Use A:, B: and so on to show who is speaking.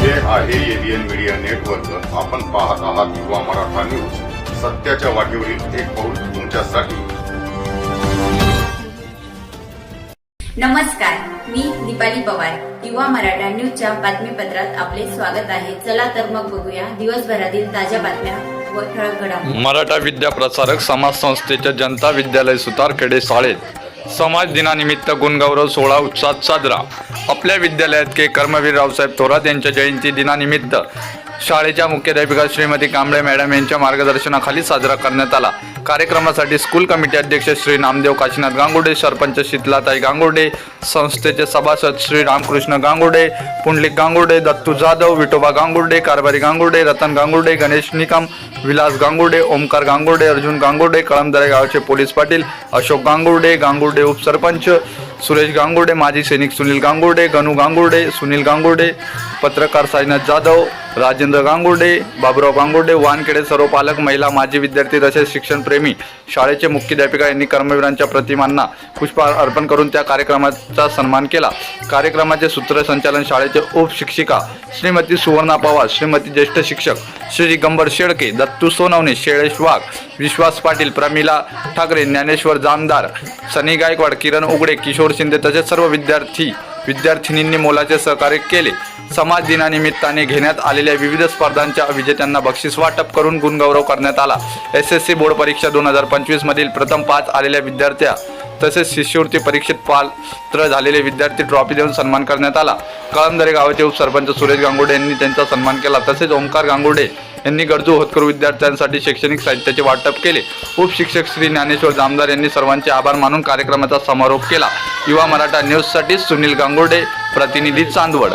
A: हे आहे ABN media network आपण पाहत आहात युवा मराठा न्यूज सत्याच्या वाटेवरील एक पाऊल तुमच्यासाठी.
B: नमस्कार मी दीपाली पवार. युवा मराठा न्यूजच्या बातमीपत्रात आपले स्वागत आहे. चला तर मग बघूया दिवसभरातील ताज्या बातम्या व ठळक घडामोडी.
C: मराठा विद्या प्रसारक समाज संस्थेच्या जनता विद्यालय सुतारखेडे शाळेत समाज दिनानिमित्त गुणगौरव सोहळा उत्साहात साजरा. आपल्या विद्यालयात के. कर्मवीर रावसाहेब थोरात यांच्या जयंती दिनानिमित्त शाळेच्या मुख्याध्यापिका श्रीमती कांबळे मॅडम यांच्या मार्गदर्शनाखाली साजरा करण्यात आला. कार्यक्रमासाठी स्कूल कमिटी अध्यक्ष श्री नामदेव काशीनाथ गांगुडे सरपंच शीतलाताई गांगुडे संस्थेचे सभासद श्री रामकृष्ण गांगुडे पुंडलिक गांगुडे दत्तू जाधव विठोबा गांगुडे कारभारी गांगुडे रतन गांगुडे गणेश निकम विलास गांगुडे ओमकार गांगुडे अर्जुन गांगुडे कळमदरे गावचे पोलीस पाटील अशोक गांगुडे गांगुडे उपसरपंच सुरेश गांगुडे माजी सैनिक सुनील गांगुडे गणू गांगुडे सुनील गांगुडे पत्रकार साईनाथ जाधव राजेंद्र गांगुर्डे बाबुराव गांगुर्डे वानखेडे सर्व पालक महिला माजी विद्यार्थी तसेच शिक्षणप्रेमी शाळेचे मुख्याध्यापिका यांनी कर्मवीरांच्या प्रतिमांना पुष्पहार अर्पण करून त्या कार्यक्रमाचा सन्मान केला. कार्यक्रमाचे सूत्रसंचालन शाळेचे उपशिक्षिका श्रीमती सुवर्णा पवार श्रीमती ज्येष्ठ शिक्षक श्री दिगंबर शेळके दत्तू सोनवणे शेळेश वाघ विश्वास पाटील प्रमिला ठाकरे ज्ञानेश्वर जामदार सनी गायकवाड किरण उगडे किशोर शिंदे तसेच सर्व विद्यार्थी विद्यार्थिनींनी मोलाचे सहकार्य केले. समाज दिनानिमित्ताने घेण्यात आलेल्या विविध स्पर्धांच्या विजेत्यांना बक्षीस वाटप करून गुणगौरव करण्यात आला. एस एस सी बोर्ड परीक्षा दोन हजार पंचवीस मधील प्रथम पाच आलेल्या विद्यार्थ्या तसेच शिष्यवृत्ती परीक्षेत पात्र झालेले विद्यार्थी ट्रॉफी देऊन सन्मान करण्यात आला. कळमदरे गावाचे उपसरपंच सुरेश गांगुडे यांनी त्यांचा सन्मान केला. तसेच ओंकार गांगुडे यांनी गरजू होतकरू विद्यार्थ्यांसाठी शैक्षणिक साहित्याचे वाटप केले. उपशिक्षक श्री ज्ञानेश्वर जामदार यांनी सर्वांचे आभार मानून कार्यक्रमाचा समारोप केला. युवा मराठा न्यूजसाठी सुनील गांगुर्डे प्रतिनिधी चांदवड.